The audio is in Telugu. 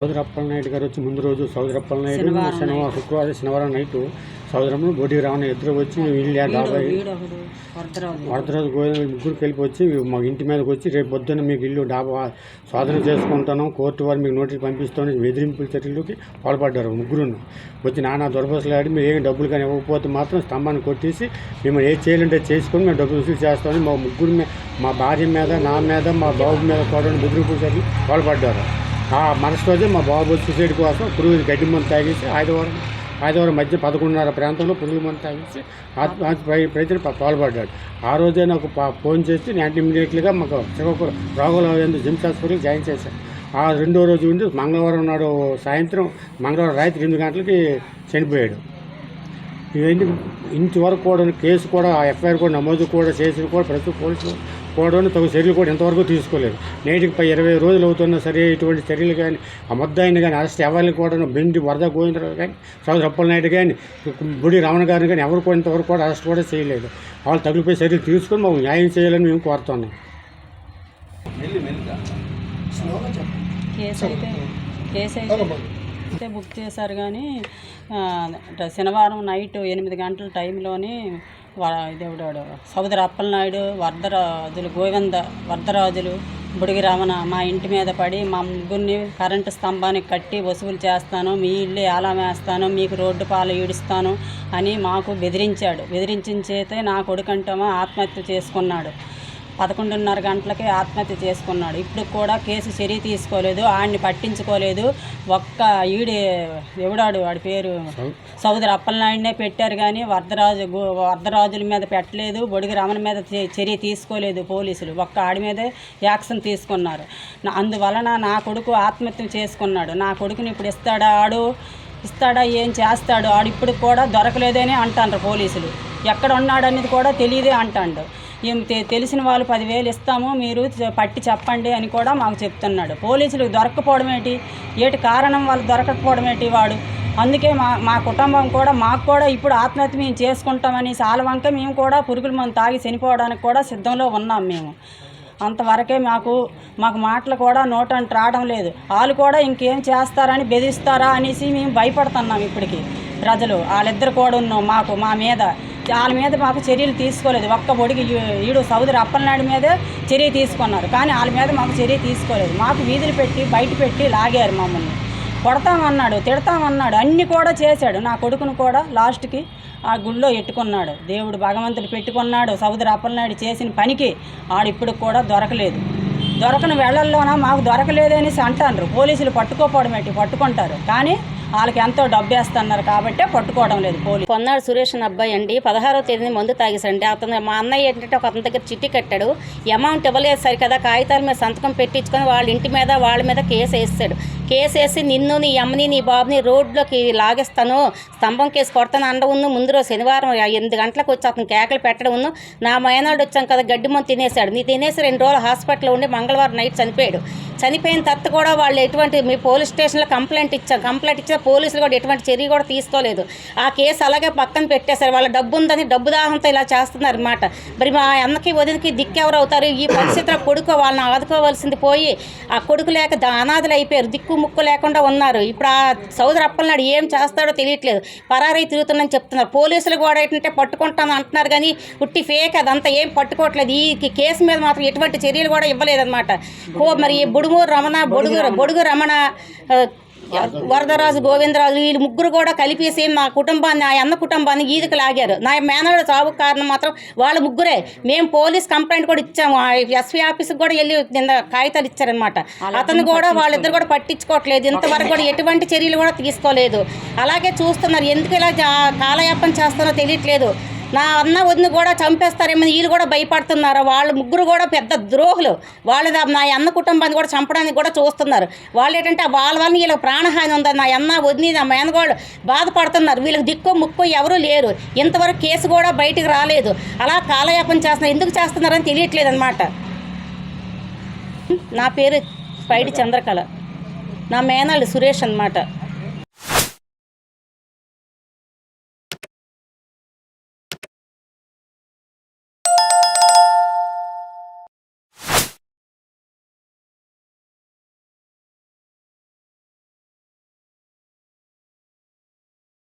సౌదరప్పల నాయుడు గారు వచ్చి ముందు రోజు సౌదరప్పల నాయుడు శనివారం శుక్రవారం శనివారం నైట్ సౌదరంలో బొడి రావణ ఇద్దరు వచ్చి వీళ్ళు డాబా వీడొకడు వరదరాజు గోవింద ముగ్గురికి వెళ్ళిపోయి మా ఇంటి మీదకి వచ్చి రేపు పొద్దున్న మీకు ఇల్లు డాబా స్వాధీనం చేసుకుంటాను. కోర్టు వారు మీకు నోటీస్ పంపిస్తాను. బెదిరింపుల చర్యలకి పాల్పడ్డారు ముగ్గురు వచ్చి నానా దొరబసలాడి మీరు ఏం డబ్బులు కానీ ఇవ్వకపోతే మాత్రం స్తంభాన్ని కొట్టేసి మేము ఏం చేయాలంటే చేసుకొని మేము డబ్బులు వసూలు చేస్తామని మా ముగ్గురు మీ- మా భార్య మీద నా మీద మా బాబు మీద కూడా బెదిరింపుల చర్యలు పాల్పడ్డారు. మరుసటి రోజే మా బాబు సూసైడ్ కోసం పురుగు గడ్డి మందు తాగేసి ఆదివారం ఆదివారం మధ్య పదకొండున్నర ప్రాంతంలో పురుగు మందు తాగేసి ఆత్మహత్య ప్రయత్నం పాల్పడ్డాడు ఆ రోజే నాకు ఫోన్ చేసి నేను ఇమీడియట్లీగా మాకు శ్రీకాకుళం రోగుల ఎందుకు జిమ్స్ హాస్పిటల్కి జాయిన్ చేశాను ఆ రెండో రోజు ఉండి మంగళవారం నాడు సాయంత్రం మంగళవారం రాత్రి ఎనిమిది గంటలకి చనిపోయాడు. ఇవన్నీ వరకు కూడా కేసు కూడా ఆ ఎఫ్ఐఆర్ కూడా నమోదు కూడా చేసిన కూడా ప్రతి పోలీసు కూడా తగు చర్యలు కూడా ఇంతవరకు తీసుకోలేదు. నేటికి పై ఇరవై రోజులు అవుతున్నా సరే ఇటువంటి చర్యలు కానీ ఆ ముద్దాయిని కానీ అరెస్ట్ ఎవరిని కూడా బెండి వరద గోవిందరావు కానీ సౌదరి అప్పలనాయుడు కానీ బుడి రమణ గారిని కానీ ఎవరు కూడా ఇంతవరకు కూడా అరెస్ట్ కూడా చేయలేదు. వాళ్ళు తగిలిపోయి చర్యలు తీసుకొని మాకు న్యాయం చేయాలని మేము కోరుతున్నాం. కేసు అయితే కేసు అయితే బుక్ చేశారు కానీ శనివారం నైట్ ఎనిమిది గంటల టైంలోని దేవుడాడు సౌదరి అప్పలనాయుడు వరదరాజులు గోవింద వరదరాజులు బుడిగి రమణ మా ఇంటి మీద పడి మా ముగ్గురిని కరెంటు స్తంభానికి కట్టి వసూలు చేస్తాను మీ ఇల్లు ఎలా వేస్తాను మీకు రోడ్డు పాలు ఈడుస్తాను అని మాకు బెదిరించాడు. బెదిరించిన చేతే నా కొడుకంటమో ఆత్మహత్య చేసుకున్నాడు. పదకొండున్నర గంటలకే ఆత్మహత్య చేసుకున్నాడు. ఇప్పుడు కూడా కేసు చర్య తీసుకోలేదు ఆయన్ని పట్టించుకోలేదు. ఒక్క ఈడి ఎవడాడు వాడి పేరు? సౌదరి అప్పలనాయుడినే పెట్టారు కానీ వరదరాజు వరదరాజుల మీద పెట్టలేదు బొడిగి రమణ మీద చర్య తీసుకోలేదు పోలీసులు. ఒక్క ఆడి మీదే యాక్షన్ తీసుకున్నారు. అందువలన నా కొడుకు ఆత్మహత్య చేసుకున్నాడు. నా కొడుకుని ఇప్పుడు ఇస్తాడా ఆడు? ఇస్తాడా? ఏం చేస్తాడు? ఆడు ఇప్పుడు కూడా దొరకలేదని అంటారు పోలీసులు. ఎక్కడ ఉన్నాడు అనేది కూడా తెలియదే అంటాడు. తెలిసిన వాళ్ళు పదివేలు ఇస్తాము మీరు పట్టి చెప్పండి అని కూడా మాకు చెప్తున్నాడు. పోలీసులకు దొరకపోవడం ఏంటి? ఏటి కారణం వాళ్ళు దొరకకపోవడం ఏంటి వాడు? అందుకే మా మా కుటుంబం కూడా మాకు కూడా ఇప్పుడు ఆత్మహత్య మేము చేసుకుంటామని సాలవంక మేము కూడా పురుగుల మందు తాగి చనిపోవడానికి కూడా సిద్ధంలో ఉన్నాం మేము. అంతవరకే మాకు మాకు మాటలు కూడా నోటంట రావడం లేదు. వాళ్ళు కూడా ఇంకేం చేస్తారని బెదిరిస్తారా అనేసి మేము భయపడుతున్నాం ఇప్పటికి ప్రజలు. వాళ్ళిద్దరు కూడా ఉన్నాం మాకు మా మీద. వాళ్ళ మీద మాకు చర్యలు తీసుకోలేదు. ఒక్క పొడిగి ఈడు సౌదరి అప్పలనాడు మీదే చర్య తీసుకున్నారు. కానీ వాళ్ళ మీద మాకు చర్య తీసుకోలేదు. మాకు వీధులు పెట్టి బయట పెట్టి లాగారు మమ్మల్ని. కొడతామన్నాడు తిడతామన్నాడు అన్నీ కూడా చేశాడు. నా కొడుకును కూడా లాస్ట్కి ఆ గుళ్ళో ఎట్టుకున్నాడు. దేవుడు భగవంతుడు పెట్టుకున్నాడు. సౌదరి అప్పలనాయుడు చేసిన పనికి ఆడు ఇప్పుడు కూడా దొరకలేదు. దొరకని వేళల్లోన మాకు దొరకలేదనేసి అంటారు పోలీసులు పట్టుకోపోవడం ఏంటి? పట్టుకుంటారు. కానీ వాళ్ళకి ఎంతో డబ్బు వేస్తున్నారు కాబట్టే పట్టుకోవడం లేదు పోలీసు. పొన్నాడు సురేష్ అని అబ్బాయి అండి పదహారో తేదీని మందు తాగేసండి అతను మా అన్నయ్య ఏంటంటే ఒక అతని దగ్గర చిట్టి కట్టాడు. అమౌంట్ ఇవ్వలేదు సరి కదా కాగితాల మీద సంతకం పెట్టించుకొని వాళ్ళ ఇంటి మీద వాళ్ళ మీద కేసు వేస్తాడు. కేసు వేసి నిన్ను నీ అమ్మని నీ బాబుని రోడ్లోకి లాగేస్తాను స్తంభం కేసు కొడతాను అండ ఉన్న ముందు రోజు శనివారం ఎనిమిది గంటలకు వచ్చి అతను కేకలు పెట్టడం ఉన్న నా మైనాడు వచ్చాం కదా గడ్డి మందు తినేసాడు నీ తినేసి రెండు రోజులు హాస్పిటల్లో ఉండి మంగళవారం నైట్ చనిపోయాడు. చనిపోయిన తర్వాత కూడా వాళ్ళు ఎటువంటి మీ పోలీస్ స్టేషన్లో కంప్లైంట్ ఇచ్చాం. కంప్లైంట్ ఇచ్చిన పోలీసులు కూడా ఎటువంటి చర్య కూడా తీసుకోలేదు. ఆ కేసు అలాగే పక్కన పెట్టేశారు. వాళ్ళ డబ్బు ఉందని డబ్బు దాహంతో ఇలా చేస్తున్నారు అనమాట మరి మా అన్నకి వదినకి దిక్కెవరు అవుతారు ఈ పరిస్థితిలో కొడుకు వాళ్ళని ఆదుకోవాల్సింది పోయి ఆ కొడుకు లేక దానాదులు అనాథలు అయిపోయారు. దిక్కు ముక్కు లేకుండా ఉన్నారు. ఇప్పుడు ఆ సోదరు అప్పలనాడు ఏం చేస్తాడో తెలియట్లేదు. పరారై తిరుగుతుందని చెప్తున్నారు. పోలీసులు కూడా ఏంటంటే పట్టుకుంటాను అంటున్నారు కానీ ఉట్టి ఫేక్ అదంతా ఏం పట్టుకోవట్లేదు. ఈ కేసు మీద మాత్రం ఎటువంటి చర్యలు కూడా ఇవ్వలేదన్నమాట. ఓ మరి ఈ బుడుమూరు రమణ బొడుగు బొడుగు రమణ వరదరాజు గోవిందరాజు వీళ్ళు ముగ్గురు కూడా కలిపేసి మా కుటుంబాన్ని ఆ అన్న కుటుంబాన్ని ఈదుకు లాగారు. నా మేనడు చావు కారణం మాత్రం వాళ్ళ ముగ్గురే. మేము పోలీస్ కంప్లైంట్ కూడా ఇచ్చాము. ఆ ఎస్పీ ఆఫీస్కి కూడా వెళ్ళి నిన్న కాగితాలు ఇచ్చారనమాట అతను కూడా వాళ్ళిద్దరు కూడా పట్టించుకోవట్లేదు. ఇంతవరకు కూడా ఎటువంటి చర్యలు కూడా తీసుకోలేదు. అలాగే చూస్తున్నారు. ఎందుకు ఇలా కాలయాపన చేస్తారో తెలియట్లేదు. నా అన్న వదిన కూడా చంపేస్తారేమో వీళ్ళు కూడా భయపడుతున్నారు. వాళ్ళు ముగ్గురు కూడా పెద్ద ద్రోహులు. వాళ్ళు నా అన్న కుటుంబాన్ని కూడా చంపడానికి కూడా చూస్తున్నారు. వాళ్ళు ఏంటంటే వాళ్ళ వల్ల వీళ్ళకి ప్రాణహాని ఉందని నా అన్న వదిని నా మేనగోళ్ళు బాధపడుతున్నారు. వీళ్ళకి దిక్కు ముక్కు ఎవరూ లేరు. ఇంతవరకు కేసు కూడా బయటికి రాలేదు. అలా కాలయాపన చేస్తున్నారు. ఎందుకు చేస్తున్నారని తెలియట్లేదు అనమాట నా పేరు పైడి చంద్రకళ. నా మేనల్లు సురేష్ అన్నమాట.